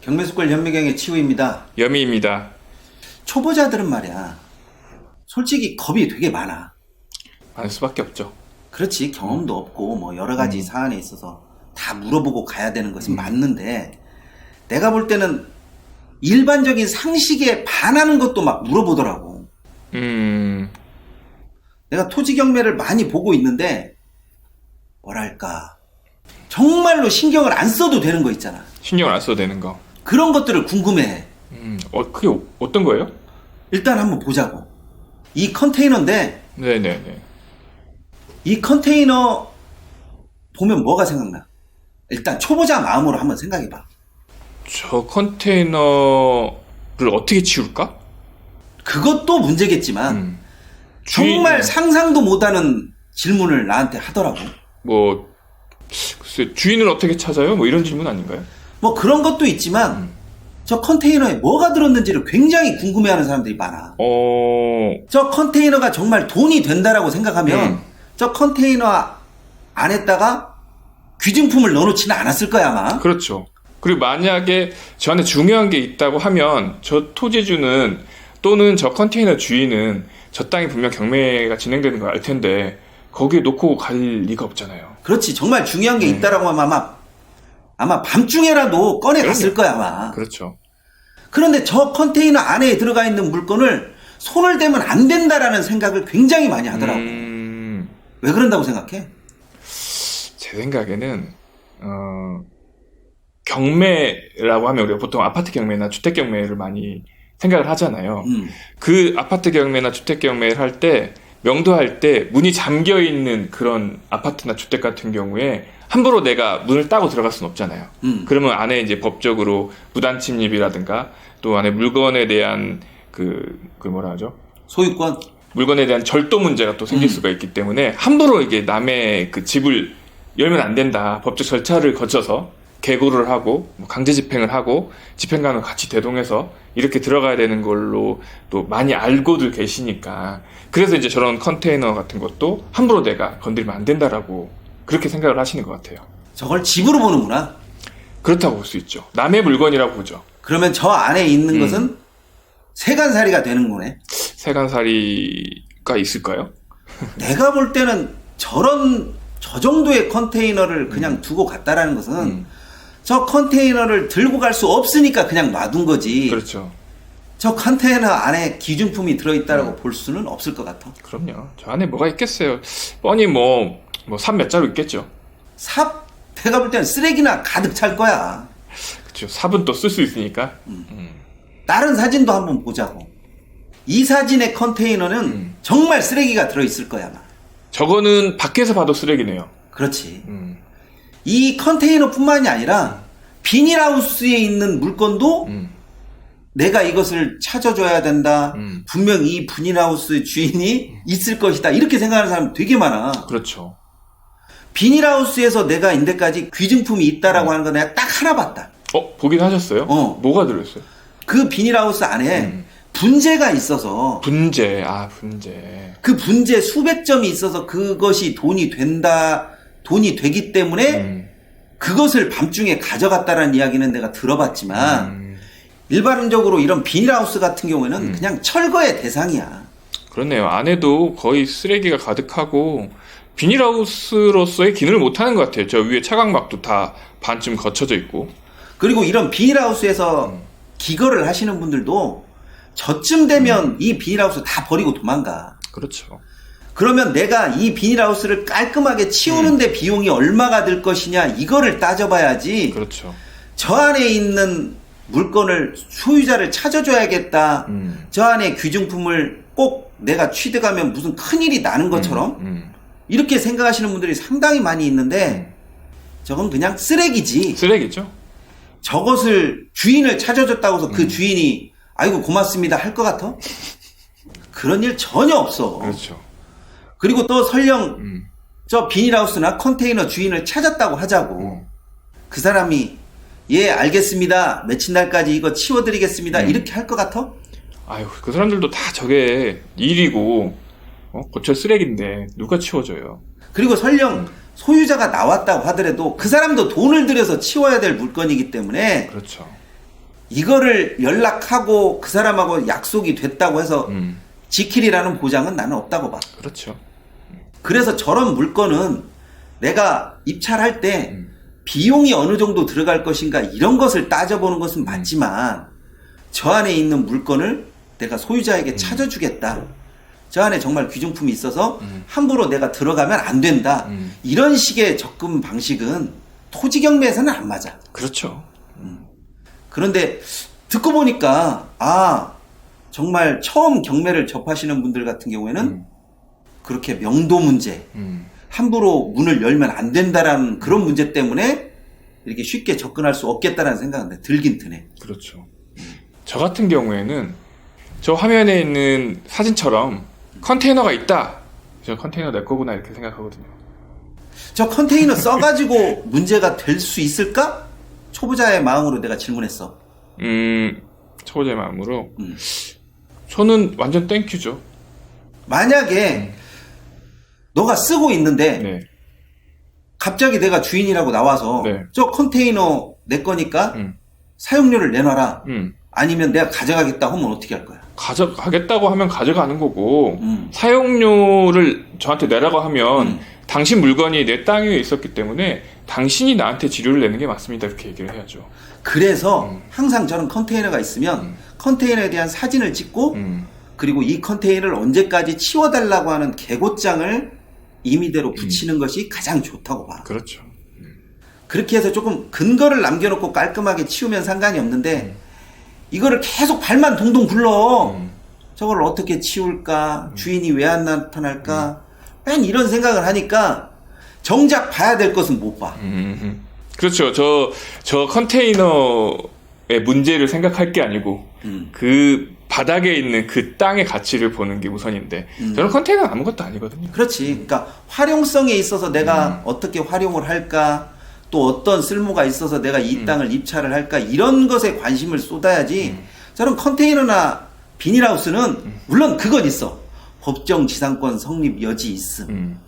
경매수골 현미경의 치우입니다. 여미입니다. 초보자들은 말이야. 솔직히 겁이 되게 많아. 많을 수밖에 없죠. 그렇지 경험도 없고 뭐 여러 가지 음. 사안에 있어서 다 물어보고 가야 되는 것은 맞는데 내가 볼 때는 일반적인 상식에 반하는 것도 막 물어보더라고. 음, 내가 토지 경매를 많이 보고 있는데 뭐랄까 정말로 신경을 안 써도 되는 거 있잖아. 신경을 안 써도 되는 거. 그런 것들을 궁금해해. 음, 어, 그게 어- 어떤 거예요? 일단 한번 보자고. 이 컨테이너인데 네네네. 이 컨테이너 보면 뭐가 생각나? 일단 초보자 마음으로 한번 생각해봐. 저 컨테이너를 어떻게 치울까? 그것도 문제겠지만 음. 정말 주인- 상상도 못하는 질문을 나한테 하더라고. 뭐, 글쎄, 주인을 어떻게 찾아요? 뭐 이런 질문 아닌가요? 뭐 그런 것도 있지만 음. 저 컨테이너에 뭐가 들었는지를 굉장히 궁금해하는 사람들이 많아. 어, 저 컨테이너가 정말 돈이 된다라고 생각하면 음. 저 컨테이너 안에다가 귀중품을 넣어놓지는 않았을 거야 아마. 그렇죠. 그리고 만약에 저 안에 중요한 게 있다고 하면 저 토지주는 또는 저 컨테이너 주인은 저 땅이 분명 경매가 진행되는 걸 알 텐데 거기에 놓고 갈 리가 없잖아요. 그렇지 정말 중요한 게 네. 있다라고 하면 아마 아마 밤중에라도 꺼내 갔을 거야 아마. 그렇죠. 그런데 저 컨테이너 안에 들어가 있는 물건을 손을 대면 안 된다라는 생각을 굉장히 많이 하더라고. 음, 왜 그런다고 생각해? 제 생각에는 어, 경매라고 하면 우리가 보통 아파트 경매나 주택 경매를 많이 생각을 하잖아요. 음. 그 아파트 경매나 주택 경매를 할 때 명도할 때 문이 잠겨 있는 그런 아파트나 주택 같은 경우에 함부로 내가 문을 따고 들어갈 수는 없잖아요. 음. 그러면 안에 이제 법적으로 무단 침입이라든가 또 안에 물건에 대한 그, 그 뭐라 하죠? 소유권. 물건에 대한 절도 문제가 또 생길 음. 수가 있기 때문에 함부로 이게 남의 그 집을 열면 안 된다. 법적 절차를 거쳐서 개고를 하고 뭐 강제 집행을 하고 집행관과 같이 대동해서 이렇게 들어가야 되는 걸로 또 많이 알고들 계시니까 그래서 이제 저런 컨테이너 같은 것도 함부로 내가 건드리면 안 된다라고 그렇게 생각을 하시는 것 같아요. 저걸 집으로 보는구나. 그렇다고 볼 수 있죠. 남의 물건이라고 보죠. 그러면 저 안에 있는 음. 것은 세간살이가 되는 거네. 세간살이가 있을까요? 내가 볼 때는 저런 저 정도의 컨테이너를 그냥 두고 갔다라는 것은 음, 저 컨테이너를 들고 갈 수 없으니까 그냥 놔둔 거지. 그렇죠. 저 컨테이너 안에 기중품이 들어있다라고 음. 볼 수는 없을 것 같아. 그럼요. 저 안에 뭐가 있겠어요. 뻔히 뭐, 뭐, 삽 몇 자루 있겠죠. 삽 내가 볼 때는 쓰레기나 가득 찰 거야. 그쵸. 삽은 또 쓸 수 있으니까. 다른 사진도 한번 보자고. 이 사진의 컨테이너는 음. 정말 쓰레기가 들어있을 거야 아마. 저거는 밖에서 봐도 쓰레기네요. 그렇지. 음, 이 컨테이너뿐만이 아니라 비닐하우스에 있는 물건도 음, 내가 이것을 찾아줘야 된다. 음. 분명 이 비닐하우스 주인이 있을 것이다. 이렇게 생각하는 사람 되게 많아. 그렇죠. 비닐하우스에서 내가 인데까지 귀중품이 있다라고 하는 거 내가 딱 하나 봤다. 어, 보긴 하셨어요? 어. 뭐가 들어있어요? 그 비닐하우스 안에 음. 분재가 있어서 분재. 아, 분재. 그 분재 수백 점이 있어서 그것이 돈이 된다, 돈이 되기 때문에 음, 그것을 밤중에 가져갔다라는 이야기는 내가 들어봤지만 음, 일반적으로 이런 비닐하우스 같은 경우에는 음. 그냥 철거의 대상이야. 그렇네요. 안에도 거의 쓰레기가 가득하고, 비닐하우스로서의 기능을 못하는 것 같아요. 저 위에 차광막도 다 반쯤 거쳐져 있고. 그리고 이런 비닐하우스에서 음. 기거를 하시는 분들도 저쯤 되면 이 비닐하우스 다 버리고 도망가. 그렇죠. 그러면 내가 이 비닐하우스를 깔끔하게 치우는데 비용이 얼마가 들 것이냐 이거를 따져봐야지 그렇죠. 저 안에 있는 물건을 소유자를 찾아줘야겠다. 음. 저 안에 귀중품을 꼭 내가 취득하면 무슨 큰 일이 나는 것처럼 음, 이렇게 생각하시는 분들이 상당히 많이 있는데 저건 그냥 쓰레기지. 쓰레기죠. 저것을 주인을 찾아줬다고 해서 음. 그 주인이 아이고 고맙습니다 할 것 같아? 그런 일 전혀 없어. 그렇죠. 그리고 또 설령 음, 저 비닐하우스나 컨테이너 주인을 찾았다고 하자고 음. 그 사람이 예 알겠습니다 며칠 날까지 이거 치워드리겠습니다 음. 이렇게 할 것 같아? 아유, 그 사람들도 다 저게 일이고, 어, 고철 쓰레기인데, 누가 치워줘요? 그리고 설령 소유자가 나왔다고 하더라도 그 사람도 돈을 들여서 치워야 될 물건이기 때문에 그렇죠. 이거를 연락하고 그 사람하고 약속이 됐다고 해서 음, 지킬이라는 보장은 나는 없다고 봐. 그렇죠. 그래서 저런 물건은 내가 입찰할 때 음. 비용이 어느 정도 들어갈 것인가 이런 것을 따져보는 것은 맞지만 저 안에 있는 물건을 내가 소유자에게 찾아주겠다. 저 안에 정말 귀중품이 있어서 음. 함부로 내가 들어가면 안 된다. 음. 이런 식의 접근 방식은 토지 경매에서는 안 맞아. 그렇죠. 그런데 듣고 보니까 아 정말 처음 경매를 접하시는 분들 같은 경우에는 음. 그렇게 명도 문제, 음. 함부로 문을 열면 안 된다라는 그런 문제 때문에 이렇게 쉽게 접근할 수 없겠다라는 생각은 들긴 드네. 그렇죠. 저 같은 경우에는 저 화면에 있는 사진처럼 컨테이너가 있다. 저 컨테이너 내 거구나 이렇게 생각하거든요. 저 컨테이너 써가지고 문제가 될 수 있을까? 초보자의 마음으로 내가 질문했어. 음, 초보자의 마음으로 음. 저는 완전 땡큐죠. 만약에 너가 쓰고 있는데 네. 갑자기 내가 주인이라고 나와서 네. 저 컨테이너 내 거니까 음. 사용료를 내놔라. 음. 아니면 내가 가져가겠다 하면 어떻게 할 거야? 가져가겠다고 하면 가져가는 거고 음. 사용료를 저한테 내라고 하면 음. 당신 물건이 내 땅 위에 있었기 때문에 당신이 나한테 지료를 내는 게 맞습니다. 이렇게 얘기를 해야죠. 그래서 음. 항상 저는 컨테이너가 있으면 음. 컨테이너에 대한 사진을 찍고 음. 그리고 이 컨테이너를 언제까지 치워달라고 하는 개고장을 임의대로 붙이는 것이 가장 좋다고 봐. 그렇죠. 그렇게 해서 조금 근거를 남겨놓고 깔끔하게 치우면 상관이 없는데 이거를 계속 발만 동동 굴러. 음. 저걸 어떻게 치울까? 주인이 왜 안 나타날까? 맨 이런 생각을 하니까 정작 봐야 될 것은 못 봐. 음. 그렇죠. 저, 저 컨테이너의 문제를 생각할 게 아니고 음. 그 바닥에 있는 그 땅의 가치를 보는 게 우선인데 음. 저는 컨테이너는 아무것도 아니거든요. 그렇지. 그러니까 활용성에 있어서 내가 음. 어떻게 활용을 할까? 또 어떤 쓸모가 있어서 내가 이 땅을 입찰을 할까? 이런 것에 관심을 쏟아야지. 저는 컨테이너나 비닐하우스는 물론 그건 있어. 법정 지상권 성립 여지 있음. 음.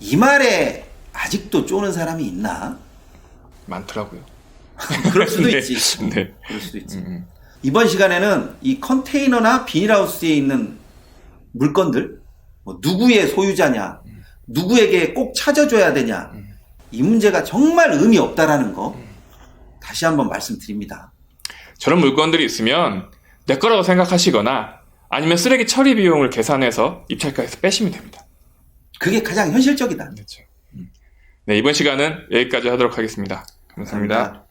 이 말에 아직도 쪼는 사람이 있나? 많더라고요. 그럴 수도 네. 있지. 네. 그럴 수도 있지. 음. 이번 시간에는 이 컨테이너나 비닐하우스에 있는 물건들, 뭐 누구의 소유자냐, 누구에게 꼭 찾아줘야 되냐, 이 문제가 정말 의미 없다라는 거 다시 한번 말씀드립니다. 저런 물건들이 있으면 내 거라고 생각하시거나 아니면 쓰레기 처리 비용을 계산해서 입찰가에서 빼시면 됩니다. 그게 가장 현실적이다. 그렇죠. 네, 이번 시간은 여기까지 하도록 하겠습니다 감사합니다. 감사합니다.